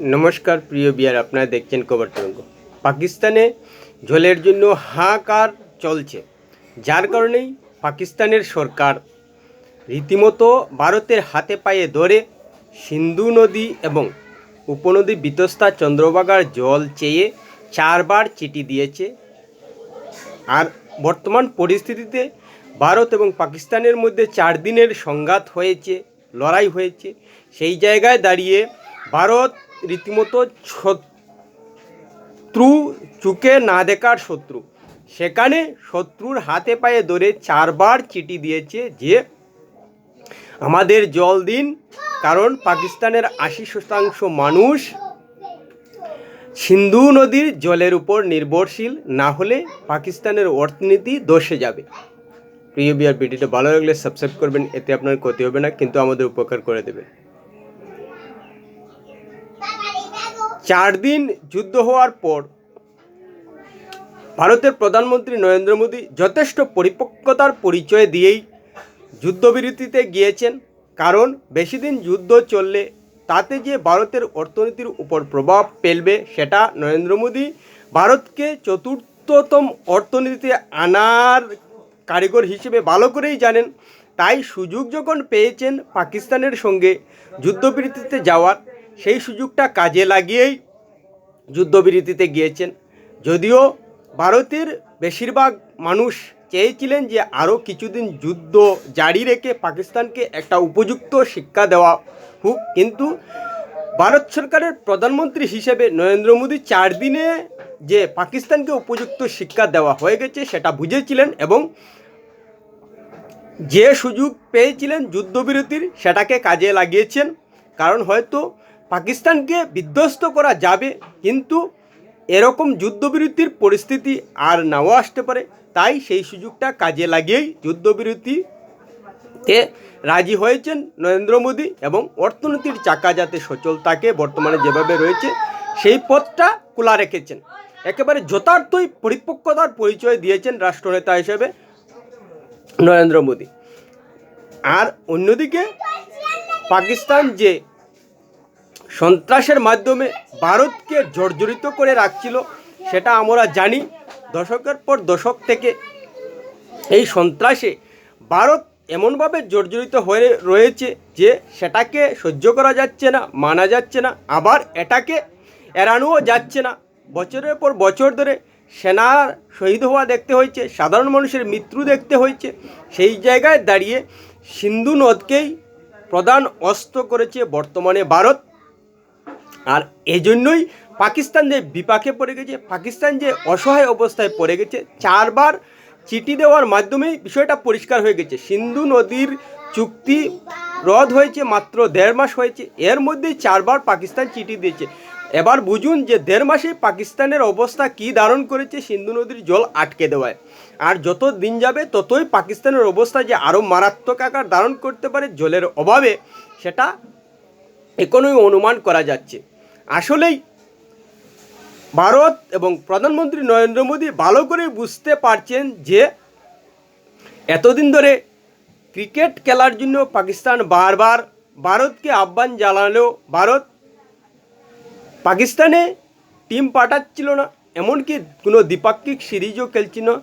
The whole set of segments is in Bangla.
নমস্কার, প্রিয় বিয়ার, আপনারা দেখছেন কবর তরঙ্গ। পাকিস্তানে জলের জন্য হাহাকার চলছে। যার কারণেই পাকিস্তানের সরকার রীতিমতো ভারতের হাতে পায়ে ধরে সিন্ধু নদী এবং উপনদী বিতস্তা চন্দ্রভাগার জল চেয়ে চারবার চিঠি দিয়েছে। আর বর্তমান পরিস্থিতিতে ভারত এবং পাকিস্তানের মধ্যে চার দিনের সংঘাত হয়েছে, লড়াই হয়েছে। সেই জায়গায় দাঁড়িয়ে ভারত রীতিমতো শত্রু চুকে না দেখার শত্রু। সেখানে শত্রুর হাতে পায়ে ধরে চারবার চিঠি দিয়েছে যে, আমাদের জল দিন, কারণ পাকিস্তানের আশি শতাংশ মানুষ সিন্ধু নদীর জলের উপর নির্ভরশীল, না হলে পাকিস্তানের অর্থনীতি দশে যাবে। প্রিয় বিয়ার ভিডিওটা ভালো লাগলে সাবস্ক্রাইব করবেন, এতে আপনার ক্ষতি হবে না, কিন্তু আমাদের উপকার করে দেবে। চার দিন যুদ্ধ হওয়ার পর ভারতের প্রধানমন্ত্রী নরেন্দ্র মোদী যথেষ্ট পরিপক্কতার পরিচয় দিয়েই যুদ্ধবিরতিতে গিয়েছেন। কারণ বেশি দিন যুদ্ধ চললে তাতে যে ভারতের অর্থনীতির উপর প্রভাব ফেলবে সেটা নরেন্দ্র মোদী ভারতকে চতুর্থতম অর্থনীতিতে আনার কারিগর হিসেবে ভালো করেই জানেন। তাই সুযোগ যখন পেয়েছেন পাকিস্তানের সঙ্গে যুদ্ধবিরতিতে যাওয়ার সেই সুযোগটা কাজে লাগিয়েই যুদ্ধবিরতিতে গিয়েছেন। যদিও ভারতের বেশিরভাগ মানুষ চেয়েছিলেন যে আরও কিছুদিন যুদ্ধ জারি রেখে পাকিস্তানকে একটা উপযুক্ত শিক্ষা দেওয়া হোক, কিন্তু ভারত সরকারের প্রধানমন্ত্রী হিসেবে নরেন্দ্র মোদী চার দিনে যে পাকিস্তানকে উপযুক্ত শিক্ষা দেওয়া হয়ে গেছে সেটা বুঝেছিলেন এবং যে সুযোগ পেয়েছিলেন যুদ্ধবিরতির সেটাকে কাজে লাগিয়েছেন। কারণ হয়তো পাকিস্তানকে বিধ্বস্ত করা যাবে, কিন্তু এরকম যুদ্ধবিরতির পরিস্থিতি আর নাও আসতে পারে। তাই সেই সুযোগটা কাজে লাগিয়েই যুদ্ধবিরতিতে রাজি হয়েছেন নরেন্দ্র মোদী এবং অর্থনীতির চাকা যাতে সচল থাকে, বর্তমানে যেভাবে রয়েছে, সেই পথটা খোলা রেখেছেন। একেবারে যথার্থই পরিপক্কতার পরিচয় দিয়েছেন রাষ্ট্রনেতা হিসেবে নরেন্দ্র মোদী। আর অন্যদিকে পাকিস্তান যে সন্ত্রাসের মাধ্যমে ভারতকে জর্জরিত করে রাখছিল, সেটা আমরা জানি। দশকের পর দশক থেকে এই সন্ত্রাসে ভারত এমনভাবে জর্জরিত হয়ে রয়েছে যে সেটাকে সহ্য করা যাচ্ছে না, মানা যাচ্ছে না, আবার এটাকে এড়ানোও যাচ্ছে না। বছরের পর বছর ধরে সেনার শহীদ হওয়া দেখতে হয়েছে, সাধারণ মানুষের মৃত্যু দেখতে হয়েছে। সেই জায়গায় দাঁড়িয়ে সিন্ধু নদকেই প্রধান অস্ত্র করেছে বর্তমানে ভারত। আর এজন্যই পাকিস্তান যে বিপাকে পড়ে গেছে, পাকিস্তান যে অসহায় অবস্থায় পড়ে গেছে, চারবার চিঠি দেওয়ার মাধ্যমেই বিষয়টা পরিষ্কার হয়ে গেছে। সিন্ধু নদীর চুক্তি রদ হয়েছে, মাত্র দেড় মাস হয়েছে। এর মধ্যেই চারবার পাকিস্তান চিঠি দিয়েছে। এবার বুঝুন যে দেড় মাসে পাকিস্তানের অবস্থা কী ধারণ করেছে সিন্ধু নদীর জল আটকে দেওয়ায়। আর যত দিন যাবে, ততই পাকিস্তানের অবস্থা যে আরও মারাত্মক আকার ধারণ করতে পারে জলের অভাবে, সেটা এখনই অনুমান করা যাচ্ছে। আসলেই ভারত এবং প্রধানমন্ত্রী নরেন্দ্র মোদী ভালো করে বুঝতে পারছেন যে এতদিন ধরে ক্রিকেট খেলার জন্য পাকিস্তান বারবার ভারতকে আহ্বান জানালেও ভারত পাকিস্তানে টিম পাঠাচ্ছিল না, এমনকি কোনো দ্বিপাক্ষিক সিরিজও খেলছিল। না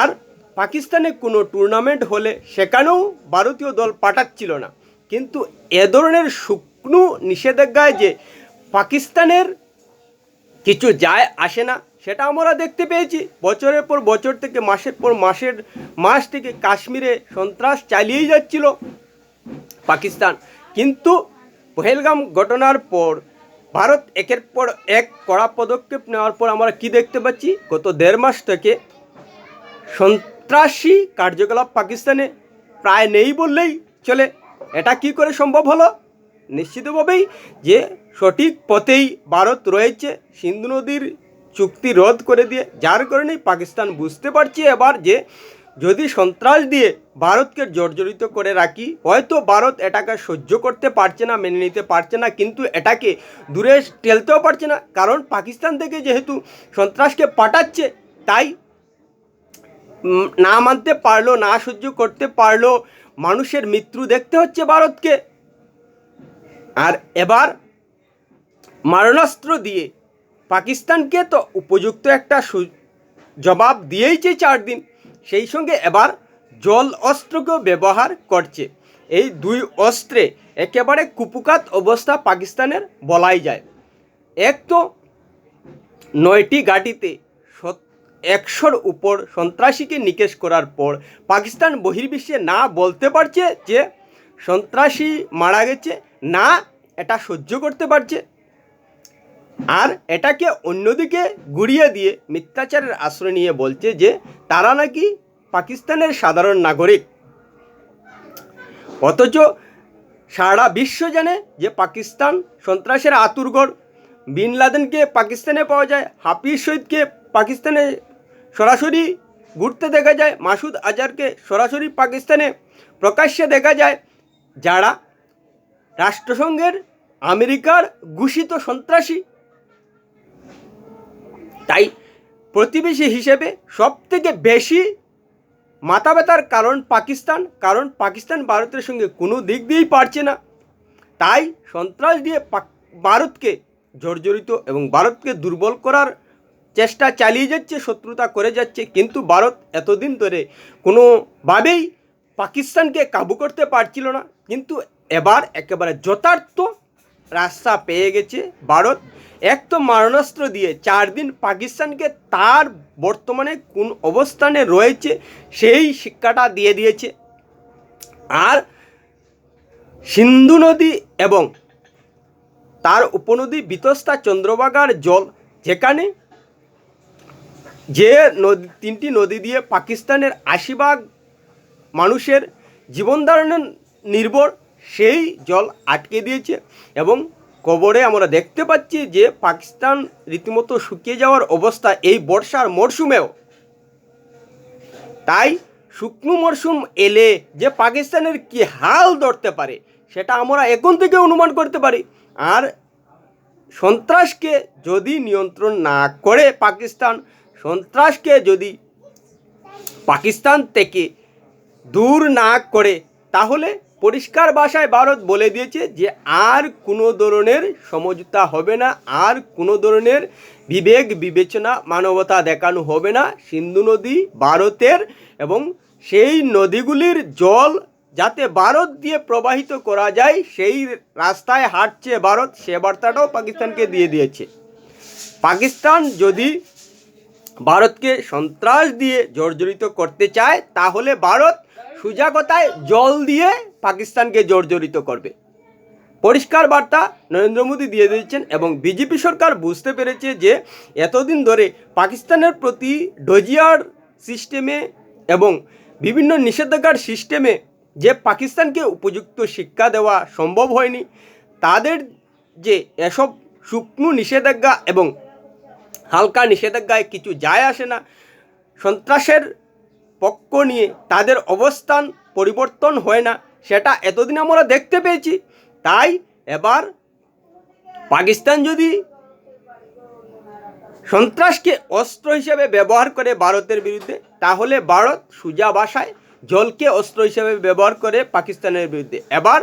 আর পাকিস্তানে কোনো টুর্নামেন্ট হলে সেখানেও ভারতীয় দল পাঠাচ্ছিল না। কিন্তু এ ধরনের শুকনো নিষেধাজ্ঞায় যে পাকিস্তানের কিছু যায়, আসে না। সেটা আমরা দেখতে পেয়েছি। বছরের পর বছর থেকে, মাসের পর মাসের মাস থেকে কাশ্মীরে সন্ত্রাস চালিয়েই যাচ্ছিল পাকিস্তান। কিন্তু পহেলগাম ঘটনার পর, ভারত একের পর এক কড়া পদক্ষেপ নেওয়ার পর আমরা কি দেখতে পাচ্ছি? গত দেড় মাস থেকে সন্ত্রাসী কার্যকলাপ পাকিস্তানে প্রায় নেই বললেই চলে। এটা কি করে সম্ভব হলো? নিশ্চিতভাবেই যে সঠিক পথেই ভারত রয়েছে, সিন্ধু নদীর চুক্তি রদ করে দিয়ে। যার কারণেই পাকিস্তান বুঝতে পারছে এবার যে, যদি সন্ত্রাস দিয়ে ভারতকে জর্জরিত করে রাখি, হয়তো ভারত এটাকে সহ্য করতে পারছে না, মেনে নিতে পারছে না, কিন্তু এটাকে দূরে ঠেলতেও পারছে না। কারণ পাকিস্তান থেকে যেহেতু সন্ত্রাসকে পাঠাচ্ছে, তাই না মানতে পারল, না সহ্য করতে পারল, মানুষের মৃত্যু দেখতে হচ্ছে ভারতকে। আর এবার মারণাস্ত্র দিয়ে পাকিস্তানকে তো উপযুক্ত একটা জবাব দিয়েইছে চার দিন, সেই সঙ্গে এবার জল অস্ত্রকেও ব্যবহার করছে। এই দুই অস্ত্রে একেবারে কুপুকাত অবস্থা পাকিস্তানের বলাই যায়। এক তো নয়টি গাটিতে একশোর উপর সন্ত্রাসীকে নিকেশ করার পর পাকিস্তান বহির্বিশ্বে না বলতে পারছে যে সন্ত্রাসী মারা গেছে না, এটা সহ্য করতে পারছে। আর এটাকে অন্যদিকে গুড়িয়ে দিয়ে মিথ্যাচারের আশ্রয় নিয়ে বলছে যে, তারা নাকি পাকিস্তানের সাধারণ নাগরিক। অথচ সারা বিশ্ব জানে যে পাকিস্তান সন্ত্রাসের আতুরগড় বিন লাদেনকে পাকিস্তানে পাওয়া যায়, হাফিজ সঈদকে পাকিস্তানে সরাসরি ঘুরতে দেখা যায়, মাসুদ আজারকে সরাসরি পাকিস্তানে প্রকাশ্যে দেখা যায়, যারা রাষ্ট্রসংঘের আমেরিকার ঘোষিত সন্ত্রাসী। তাই প্রতিবেশী হিসেবে সব থেকে বেশি মাথা ব্যথার কারণ পাকিস্তান কারণ পাকিস্তান ভারতের সঙ্গে কোনো দিক দিয়েই পারছে না। তাই সন্ত্রাস দিয়ে ভারতকে জর্জরিত এবং ভারতকে দুর্বল করার চেষ্টা চালিয়ে যাচ্ছে, শত্রুতা করে যাচ্ছে। কিন্তু ভারত এতদিন ধরে কোনোভাবেই পাকিস্তানকে কাবু করতে পারছিল না। কিন্তু এবার একেবারে যথার্থ রাস্তা পেয়ে গেছে ভারত। এক তো মারণাস্ত্র দিয়ে চার দিন পাকিস্তানকে তার বর্তমানে কোন অবস্থানে রয়েছে সেই শিক্ষাটা দিয়ে দিয়েছে। আর সিন্ধু নদী এবং তার উপনদী বিতস্তা চন্দ্রভাগার জল, যেখানে যে নদী, তিনটি নদী দিয়ে পাকিস্তানের আশি ভাগ মানুষের জীবন ধারণা নির্ভর সেই জল আটকে দিয়েছে এবং কবরে আমরা দেখতে পাচ্ছি যে পাকিস্তান রীতিমতো শুকিয়ে যাওয়ার অবস্থা এই বর্ষার মরশুমেও। তাই শুকনো মরশুম এলে যে পাকিস্তানের কি হাল ধরতে পারে, সেটা আমরা এখন থেকে অনুমান করতে পারি। আর সন্ত্রাসকে যদি নিয়ন্ত্রণ না করে পাকিস্তান, সন্ত্রাসকে যদি পাকিস্তান থেকে দূর না করে, তাহলে পরিষ্কার ভাষায় ভারত বলে দিয়েছে যে আর কোনো ধরনের সমঝোতা হবে না, আর কোনো ধরনের বিবেক বিবেচনা মানবতা দেখানো হবে না। সিন্ধু নদী ভারতের এবং সেই নদীগুলির জল যাতে ভারত দিয়ে প্রবাহিত করা যায়, সেই রাস্তায় হাঁটছে ভারত। সে বার্তাটাও পাকিস্তানকে দিয়ে দিয়েছে। পাকিস্তান যদি ভারতকে সন্ত্রাস দিয়ে জর্জরিত করতে চায়, তাহলে ভারত সোজা কথায় জল দিয়ে পাকিস্তানকে জর্জরিত করবে। পরিষ্কার বার্তা নরেন্দ্র মোদী দিয়ে দিয়েছেন এবং বিজেপি সরকার বুঝতে পেরেছে যে এতদিন ধরে পাকিস্তানের প্রতি ডজিয়ার সিস্টেমে এবং বিভিন্ন নিষেধাজ্ঞার সিস্টেমে যে পাকিস্তানকে উপযুক্ত শিক্ষা দেওয়া সম্ভব হয়নি, তাদের যে এসব শুকনো নিষেধাজ্ঞা এবং হালকা নিষেধাজ্ঞায় কিছু যায় আসে না, সন্ত্রাসের পক্ষ নিয়ে তাদের অবস্থান পরিবর্তন হয় না, সেটা এতদিন আমরা দেখতে পেয়েছি। তাই এবার পাকিস্তান যদি সন্ত্রাসকে অস্ত্র হিসেবে ব্যবহার করে ভারতের বিরুদ্ধে, তাহলে ভারত সুজা ভাষায় জলকে অস্ত্র হিসেবে ব্যবহার করে পাকিস্তানের বিরুদ্ধে। এবার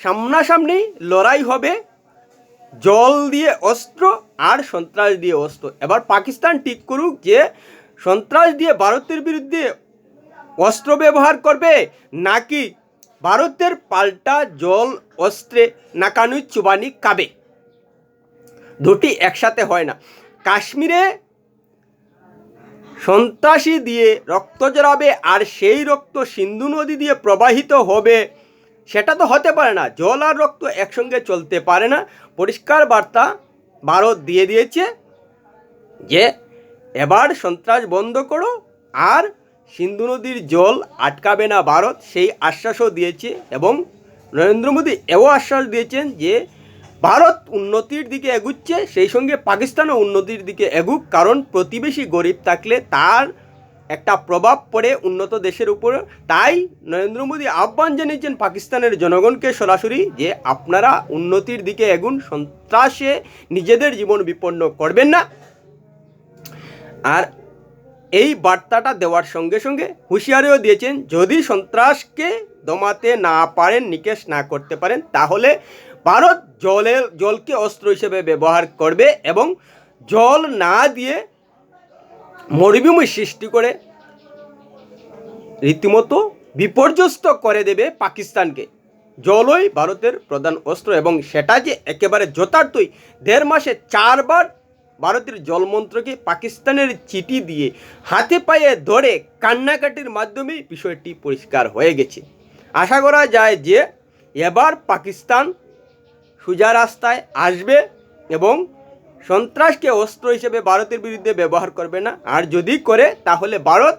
সামনাসামনি লড়াই হবে জল দিয়ে অস্ত্র আর সন্ত্রাস দিয়ে অস্ত্র। এবার পাকিস্তান ঠিক করুক যে সন্ত্রাস দিয়ে ভারতের বিরুদ্ধে অস্ত্র ব্যবহার করবে নাকি ভারতের পাল্টা জল, অস্ত্রে নাকানু চুবানি কাবে দুটি একসাথে হয় না। কাশ্মীরে সন্ত্রাসী দিয়ে রক্ত জড়াবে আর সেই রক্ত সিন্ধু নদী দিয়ে প্রবাহিত হবে, সেটা তো হতে পারে না। জল আর রক্ত একসঙ্গে চলতে পারে না। পরিষ্কার বার্তা ভারত দিয়ে দিয়েছে যে এবার সন্ত্রাস বন্ধ করো, আর সিন্ধু নদীর জল আটকাবে না ভারত, সেই আশ্বাসও দিয়েছে এবং নরেন্দ্র মোদী এও আশ্বাস দিয়েছেন যে ভারত উন্নতির দিকে এগুচ্ছে, সেই সঙ্গে পাকিস্তানও উন্নতির দিকে এগুক, কারণ প্রতিবেশী গরিব থাকলে তার একটা প্রভাব পড়ে উন্নত দেশের উপর। তাই নরেন্দ্র মোদী আহ্বান জানিয়েছেন পাকিস্তানের জনগণকে সরাসরি যে আপনারা উন্নতির দিকে এগুন, সন্ত্রাসে নিজেদের জীবন বিপন্ন করবেন না। আর এই বার্তাটা দেওয়ার সঙ্গে সঙ্গে হুঁশিয়ারিও দিয়েছেন, যদি সন্ত্রাসকে দমাতে না পারেন, নিকেশ না করতে পারেন, তাহলে ভারত জলের জলকে অস্ত্র হিসেবে ব্যবহার করবে এবং জল না দিয়ে মরুভূমি সৃষ্টি করে রীতিমতো বিপর্যস্ত করে দেবে পাকিস্তানকে। জলই ভারতের প্রধান অস্ত্র এবং সেটা যে একেবারে যথার্থই দেড় মাসে চারবার ভারতের জলমন্ত্রকে পাকিস্তানের চিঠি দিয়ে হাতে পায়ে ধরে কান্নাকাটির মাধ্যমে বিষয়টি পরিষ্কার হয়ে গেছে। আশা করা যায় যে এবার পাকিস্তান সোজা রাস্তায় আসবে এবং সন্ত্রাসকে অস্ত্র হিসেবে ভারতের বিরুদ্ধে ব্যবহার করবে না। আর যদি করে, তাহলে ভারত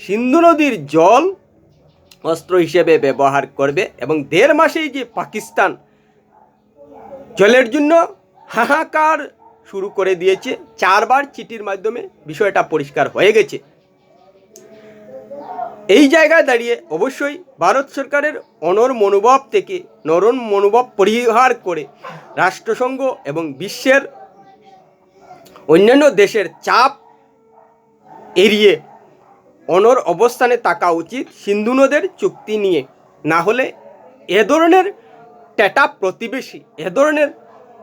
সিন্ধু নদীর জল অস্ত্র হিসেবে ব্যবহার করবে এবং দেড় মাসেই যে পাকিস্তান জলের জন্য হাহাকার শুরু করে দিয়েছে। চারবার চিঠির মাধ্যমে বিষয়টা পরিষ্কার হয়ে গেছে। এই জায়গায় দাঁড়িয়ে অবশ্যই ভারত সরকারের অনর মনোভাব থেকে নরম মনোভাব পরিহার করে রাষ্ট্রসংঘ এবং বিশ্বের অন্যান্য দেশের চাপ এড়িয়ে অনর অবস্থানে থাকা উচিত সিন্ধু নদের চুক্তি নিয়ে। না হলে এ ধরনের টেটা প্রতিবেশী, এ ধরনের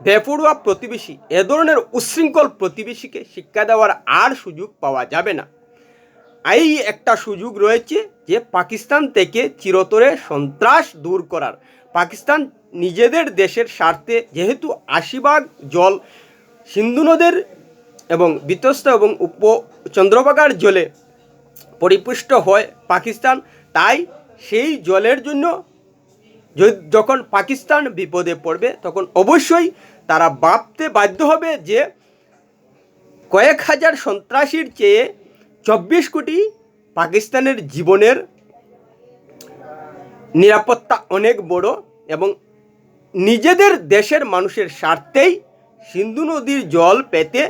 বেপরুয়া প্রতিবেশী, এ ধরনের উচ্ছৃঙ্খল প্রতিবেশীকে শিক্ষা দেওয়ার আর সুযোগ পাওয়া যাবে না। এই একটা সুযোগ রয়েছে যে পাকিস্তান থেকে চিরতরে সন্ত্রাস দূর করার। পাকিস্তান নিজেদের দেশের স্বার্থে যেহেতু আশি ভাগ জল সিন্ধু নদের এবং বিতস্ত এবং উপ চন্দ্রভাগার জলে পরিপুষ্ট হয় পাকিস্তান, তাই সেই জলের জন্য যখন পাকিস্তান বিপদে পড়বে, তখন অবশ্যই তারা ভাবতে বাধ্য হবে যে কয়েক হাজার সন্ত্রাসীর চেয়ে চব্বিশ কোটি পাকিস্তানের জীবনের নিরাপত্তা অনেক বড় এবং নিজেদের দেশের মানুষের স্বার্থেই সিন্ধু নদীর জল পেতে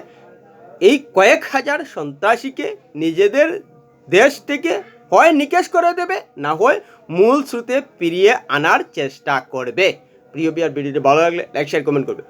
এই কয়েক হাজার সন্ত্রাসীকে নিজেদের দেশ থেকে হয় নিকেশ করে দেবে, না হয় মূল স্রোতে ফিরিয়ে আনার চেষ্টা করবে। প্রিয় বিয়ার ভিডিওটি ভালো লাগলে লাইক শেয়ার কমেন্ট করবে।